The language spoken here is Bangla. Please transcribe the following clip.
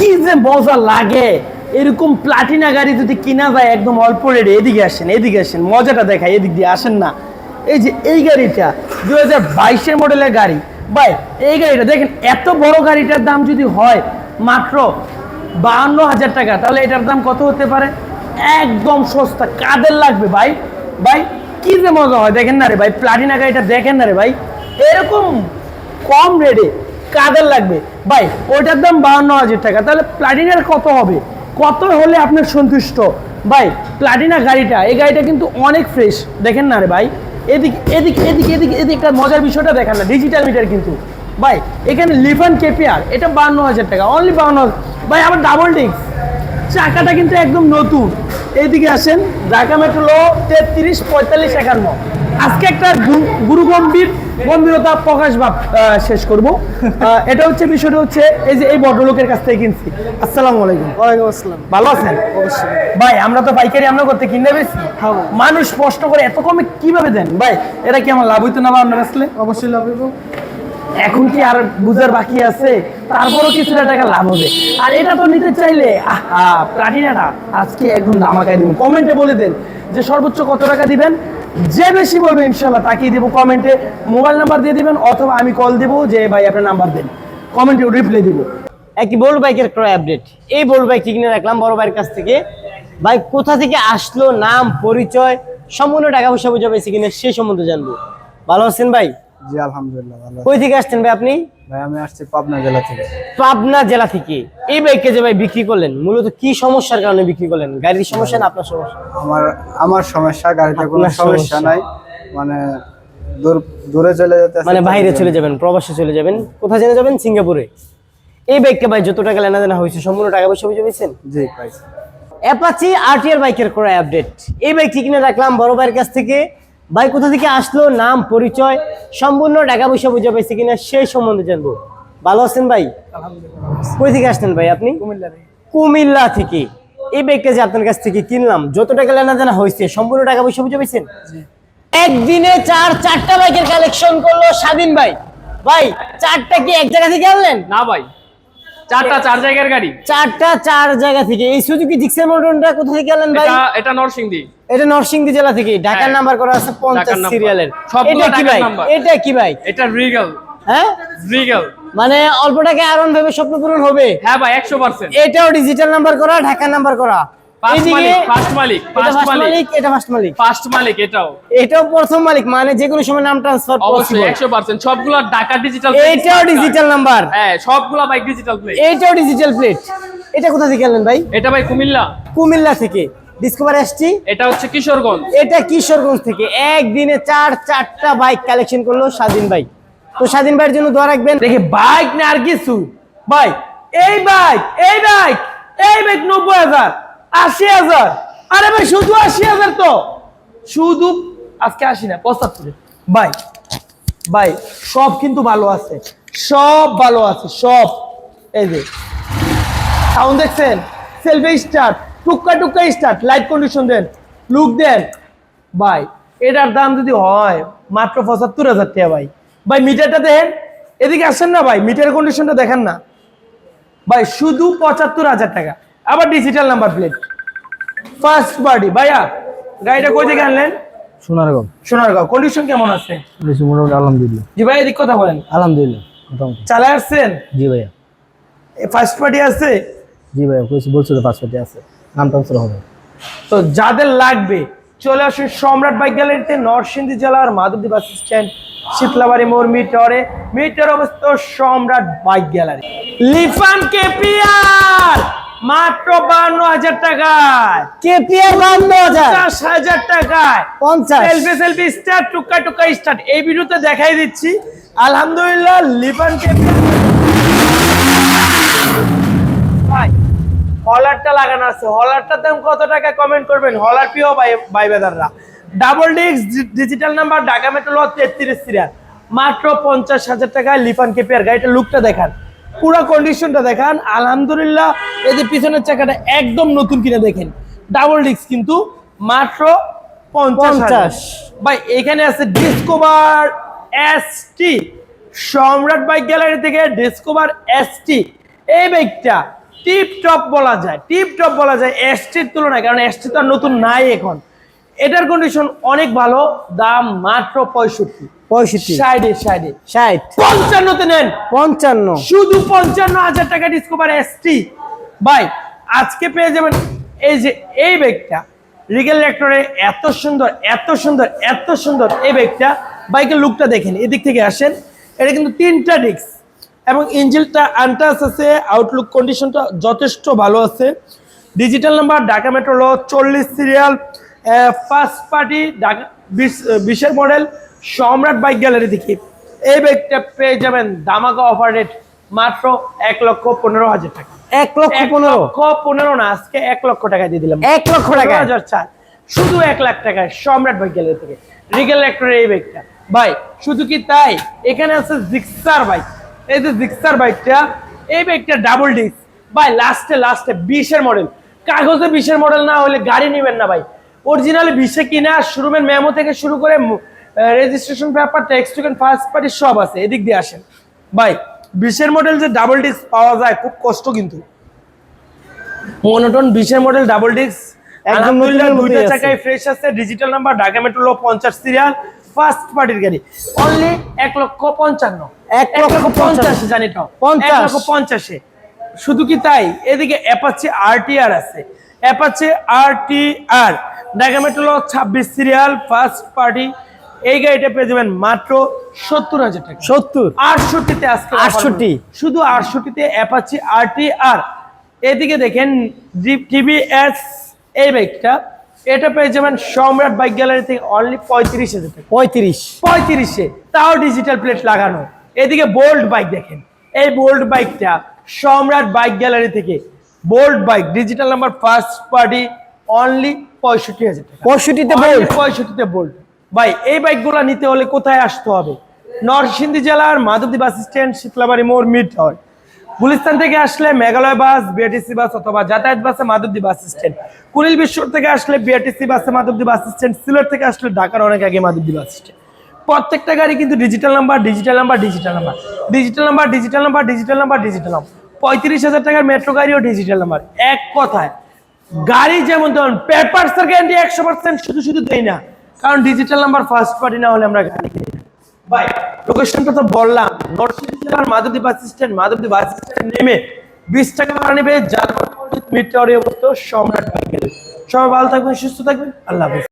কি যে মজা লাগে? এরকম প্লাটিনা গাড়ি যদি কিনা যায় একদম অল্প রেটে এদিকে আসেন এদিকে আসেন, মজাটা দেখায়, এদিক দিয়ে আসেন না। এই যে এই গাড়িটা দু হাজার বাইশের মডেলের গাড়ি। ভাই, এই গাড়িটা দেখেন, এত বড় গাড়িটার দাম যদি হয় মাত্র বাহান্ন হাজার টাকা, তাহলে এটার দাম কত হতে পারে? একদম সস্তা, কাদের লাগবে ভাই? ভাই, কি যে মজা হয়, দেখেন না রে ভাই প্লাটিনা গাড়িটা দেখেন না রে ভাই। এরকম কম রেটে কাদের লাগবে? ভাই, ওইটার দাম বাহান্ন হাজার টাকা। তাহলে প্লাটিনার কত হবে? কত হলে আপনার সন্তুষ্ট? ভাই প্লাটিনা গাড়িটা, এই গাড়িটা কিন্তু অনেক ফ্রেশ দেখেন না রে ভাই? এদিক এদিক এদিক এদিক এদিক একটা মজার বিষয়টা দেখেন না ডিজিটাল মিটার কিন্তু। ভাই, এখানে লিফান কেপিআর এটা বাহান্ন হাজার টাকা অনলি বাহান্ন ভাই, আবার ডাবল ডিস্ক চাকাটা কিন্তু একদম নতুন। এইদিকে আসেন, ঢাকা মেট্রো তেত্রিশ, পঁয়তাল্লিশ, একান্ন। আজকে একটা গুরু গম্ভীর গম্ভীরতা প্রকাশ ভাব শেষ করব। এটা হচ্ছে বিষয়টা হচ্ছে এই যে এই ভদ্রলোকের কাছ থেকে কিনছি। আসসালামু আলাইকুম। ওয়ালাইকুম আসসালাম। ভালো আছেন? অবশ্যই। ভাই আমরা তো পাইকারি আমরা করতে কিনে বেশি। হ্যাঁ। মানুষ স্পষ্ট করে এত কমে কীভাবে দেন? ভাই এটা কি আমার লাভ হইতো না বা আমরা আসলে অবশ্যই লাভ হইব। এখন কি আর বুঝার বাকি আছে? তারপরও কিছুটা টাকা লাভ হবে। আর এটা তো নিতে চাইলে আহা প্লাটিনাটা আজকে একদম দামাকায় দিবেন। কমেন্টে বলে দেন যে সর্বোচ্চ কত টাকা দিবেন? যে বেশি বলবে ইনশাল্লাহ তাকিয়ে দেবো কমেন্টে। মোবাইল নাম্বার দিয়ে দেবেন অথবা আমি কল দেবো যে, ভাই, আপনার নাম্বার দেন। কমেন্টে রিপ্লাই দেবো। একটি বোল্ড বাইকের ক্রয় আপডেট। এই বল বাইক কিনে রাখলাম বড় ভাইয়ের কাছ থেকে। ভাই, কোথা থেকে আসলো, নাম, পরিচয়, সম্পূর্ণ টাকা পয়সা বুঝাবে কিনা সে সম্বন্ধে জানব। ভালো আছেন ভাই? জি আলহামদুলিল্লাহ ভালো কই থেকে আসছেন ভাই আপনি? ভাই আমি আসছি পাবনা জেলা থেকে। পাবনা জেলা থেকে। এই বাইককে যে ভাই বিক্রি করলেন মূলত কি সমস্যার কারণে বিক্রি করলেন? গাড়ির সমস্যা না আপনার সমস্যা? আমার আমার সমস্যা গাড়িতে কোনো সমস্যা। নাই। মানে দূর দূরে চলে যেতে মানে বাইরে চলে যাবেন প্রবাসে চলে যাবেন। কোথায় জেনে যাবেন? সিঙ্গাপুরে। এই বাইককে ভাই যত টাকা লেনা দেনা হয়েছে সম্পূর্ণ টাকা পয়সা বুঝে পেয়েছেন জি পাইছি। অ্যাপাচি আরটিআর বাইকের ক্রয় আপডেট। এই বাইকটি কিনে রাখলাম বড় ভাইয়ের কাছ থেকে। বাইক কোথা থেকে আসলো? নাম পরিচয় সম্পূর্ণ টাকা পয়সা বুঝে পাইছে কিনা সেই সম্বন্ধে জানব। ভালো আছেন ভাই? কই থেকে আসছেন ভাই আপনি? কুমিল্লা থেকে। এই বাইকটা যে আপনার কাছ থেকে কিনলাম যত টাকা লেনা দেনা হয়েছে সম্পূর্ণ টাকা পয়সা বুঝে পাইছেন? একদিনে চার চারটা বাইকের কালেকশন করল স্বাধীন ভাই। ভাই চারটা কি এক জায়গা থেকে আনলেন? না ভাই। চারটা চার জায়গার গাড়ি। চারটা চার জায়গা থেকে। এই সুজুকি জিক্সের মোটরটা কোথা থেকে আনলেন ভাই? এটা এটা নরসিংদী। এটা নরসিংদী জেলা থেকে। ঢাকার হ্যাঁ। নাম্বার করা আছে পঞ্চাশ ঢাকার নাম্বার। সিরিয়ালের সবগুলো এটা কি ঢাকার নাম্বার। এটা কি ভাই? এটা রিগাল হ্যাঁ? রিগাল মানে অল্প টাকায় আরন ভাবে স্বপ্ন পূরণ হবে। হ্যাঁ ভাই একশো পার্সেন্ট এটাও ডিজিটাল নাম্বার করা ঢাকার নাম্বার করা। মানে যে কোনো সময় নাম ট্রান্সফার অবশ্যই পসিবল একশো পার্সেন্ট সবগুলো ঢাকা ডিজিটাল এটাও ডিজিটাল নাম্বার হ্যাঁ সবগুলা বাইক ডিজিটাল প্লেট এটাও ডিজিটাল প্লেট এটা কোথা থেকে আনলেন ভাই? এটা ভাই কুমিল্লা। কুমিল্লা থেকে। ডিসকভার এসটি এটা হচ্ছে কিশোরগঞ্জ। এটা কিশোরগঞ্জ থেকে। একদিনে চার চারটা বাইক কালেকশন করল স্বাধীন ভাই। তো স্বাধীন ভাইয়ের জন্য দোয়া রাখবেন। দেখে বাইক না আর কিছু। ভাই এই বাইক এই বাইক এই বাইক নব্বই হাজার। আশি হাজার। আরে ভাই, শুধু আশি হাজার তো? শুধু? আজকে আসি না, পঁচাত্তর। ভাই ভাই, সব কিন্তু ভালো আছে। সব ভালো আছে, সব। এই যে সাউন্ড দেখছেন? সেলফি স্টার্ট টুক্কা টুক্কা স্টার্ট লাইট কন্ডিশন দেন লুক দেন। ভাই, এটার দাম যদি হয়, মাত্র পঁচাত্তর হাজার টাকা ভাই। ভাই, মিটারটা দেখেন। এদিকে আসেন না ভাই, মিটার কন্ডিশনটা দেখেন না। ভাই, শুধু পঁচাত্তর হাজার টাকা। আবার digital number plate first party ভাইয়া গাড়িটা কই থেকে আনলেন? সোনারগাঁও। সোনারগাঁও। কন্ডিশন কেমন আছে? মোটামুটি আলহামদুলিল্লাহ। জি ভাই এদিক কথা বলেন। আলহামদুলিল্লাহ মোটামুটি। চালে আসছেন? জি ভাইয়া। ফার্স্ট পার্টি আছে? জি ভাইয়া কইছি বলছো তো ফার্স্ট পার্টি আছে। নাম ট্রান্সফার হবে। তো যাদের লাগবে চলে আসুন সম্রাট বাইক গ্যালারিতে নরসিংদী জেলার মাধবদী বাস স্ট্যান্ড শীতলাবাড়ি মোড় মিটারে। মিটর অবস্থিত সম্রাট বাইক গ্যালারি। লিফান কেপিআর! মাত্র বান্ন হাজার টাকায়। কেপিআর বান্ন হাজার। পঞ্চাশ হাজার টাকায়। পঞ্চাশ। সেলফি সেলফি স্টার্ট টুকা টুকা স্টার্ট। এই ভিডিওতে দেখাই দিচ্ছি। আলহামদুলিল্লাহ লিফান কেপিআর ভাই হলারটা লাগানো আছে। হলারটার দাম কত টাকা কমেন্ট করবেন? হলার ভাই ভাই বেদাররা double disc digital number Dhaka metro তেত্রিশ সিরিয়াল মাত্র পঞ্চাশ হাজার টাকায় লিফান কেপিয়ার গাড়িটা লুকটা দেখান। পুরো কন্ডিশনটা দেখান। আলহামদুলিল্লাহ এই যে পিছনের চাকাটা একদম নতুন কিনে দেখেন। ডাবল ডিস্ক কিন্তু মাত্র পঞ্চাশ। ভাই এখানে আছে Discover ST Samrat bike gallery থেকে ডিসকোভার এসটি এই বাইকটা টিপ টপ বলা যায়। টিপ টপ বলা যায় এসটির তুলনায় কারণ এসটি তো আর নতুন নাই এখন। এটার কন্ডিশন অনেক ভালো দাম মাত্র পঁয়ষট্টি। পঁয়ষট্টি। সাইডে সাইডে ষাট। পঞ্চান্নতে নেন। পঞ্চান্ন। শুধু পঞ্চান্ন হাজার টাকা ডিসকভার এসটি ভাই আজকে পেয়ে যাবেন এই যে এই ব্যাগটা রিগেল লেক্টরে এত সুন্দর এত সুন্দর এত সুন্দর এই ব্যাগটা বাইকের লুকটা দেখেন এদিক থেকে আসেন। এটা কিন্তু তিনটা ডিস্ক এবং ইঞ্জিনটা আনটাস আছে আউটলুক কন্ডিশনটা যথেষ্ট ভালো আছে। ডিজিটাল নাম্বার ঢাকা মেট্রো ল চল্লিশ সিরিয়াল ফার্স্ট পার্টি ঢাকা বিশের মডেল সম্রাট বাইক গ্যালারি থেকে এই ব্যাগটা পেয়ে যাবেন দামাকা অফার রেট মাত্র এক লক্ষ পনেরো হাজার টাকা। এক লক্ষ পনেরো? লক্ষ পনেরো না আজকে এক লক্ষ টাকা দিয়ে দিলাম। এক লক্ষ টাকা হাজার চার। শুধু এক লাখ টাকায় সম্রাট বাইক গ্যালারি থেকে। রিগেল লেক্টরের এই বাইকটা ভাই শুধু কি তাই? এখানে আছে জিক্সার বাইক এই যে জিক্সার বাইকটা এই বাইকটা ডাবল ডিস্ক ভাই লাস্টে লাস্টে বিশের মডেল কাগজে বিশের মডেল না হলে গাড়ি নেবেন না ভাই। অরিজিনালি বিশে কিনা শোরুমের মেমো থেকে শুরু করে registration paper tax token first party সব আছে এদিক দিয়ে আসেন। ভাই বিশের মডেল যে ডাবল ডিস্ক পাওয়া যায় খুব কষ্ট কিন্তু। মনোটন বিশের মডেল ডাবল ডিস্ক একদম দুইটা চাকায় ফ্রেশ আছে। ডিজিটাল নাম্বার ঢাকা মেট্রো লো পঞ্চাশ সিরিয়াল ফার্স্ট পার্টির গাড়ি। অনলি এক লক্ষ পঞ্চান্ন। এক লক্ষ পঞ্চাশে। জানি তো। এক লক্ষ পঞ্চাশে। শুধু কি তাই? এদিকে অ্যাপাচি আরটিআর আছে। অ্যাপাচি আরটিআর ঢাকা মেট্রো লো ছাব্বিশ সিরিয়াল ফার্স্ট পার্টি এই গাড়িটা পেয়ে যাবেন মাত্র সত্তর হাজার টাকা। সত্তর? আটষট্টিতে আজকে আটষট্টি? শুধু আটষট্টিতে অ্যাপাচি আরটি আর। এদিকে দেখেন টিভিএস এই বাইকটা। এটা পেয়ে যাবেন সম্রাট বাইক গ্যালারি থেকে অনলি পঁয়ত্রিশ হাজার টাকা। পঁয়ত্রিশ। পঁয়ত্রিশে তাও ডিজিটাল প্লেট লাগানো। এদিকে বোল্ড বাইক দেখেন। এই বোল্ড বাইকটা সম্রাট বাইক গ্যালারি থেকে bold bike digital number first party only পঁয়ষট্টি হাজার পঁয়ষট্টিতে Only বল পঁয়ষট্টিতে বোল্ট ভাই এই বাইকগুলো নিতে হলে কোথায় আসতে হবে? নরসিংদী জেলার মাধবদী বাস স্ট্যান্ড শীতলাবাড়ি মোড় মিড হয় গুলিস্তান থেকে আসলে মেঘালয় বাস বিআরটিসি বাস অথবা যাতায়াত বাসে মাধবদী বাস স্ট্যান্ড। কুড়িল বিশ্বর থেকে আসলে বিআরটিসি বাসে মাধবদী বাস স্ট্যান্ড সিলেট থেকে আসলে ঢাকার অনেক আগে মাধবদী বাস স্ট্যান্ড। প্রত্যেকটা গাড়ি কিন্তু digital number digital number digital number digital number digital number digital number digital number পঁয়ত্রিশ হাজার টাকার মেট্রো গাড়িও ডিজিটাল নাম্বার এক কথায় গাড়ি যেমন ধরুন পেপারসের গ্যারান্টি একশো পার্সেন্ট শুধু শুধু দেই না। কারণ ডিজিটাল নাম্বার ফার্স্ট পার্টি না হলে আমরা গাড়ি কিনি না। ভাই লোকেশনটা তো বললাম। নরসিংদী জেলার Madhabdi bus stand Madhabdi bus stand নেমে বিশ টাকা ভাড়া নেবে যার মিড টাওয়ারে অবস্থিত সম্রাট সবাই ভালো থাকবেন, সুস্থ থাকবেন। আল্লাহ হাফেজ।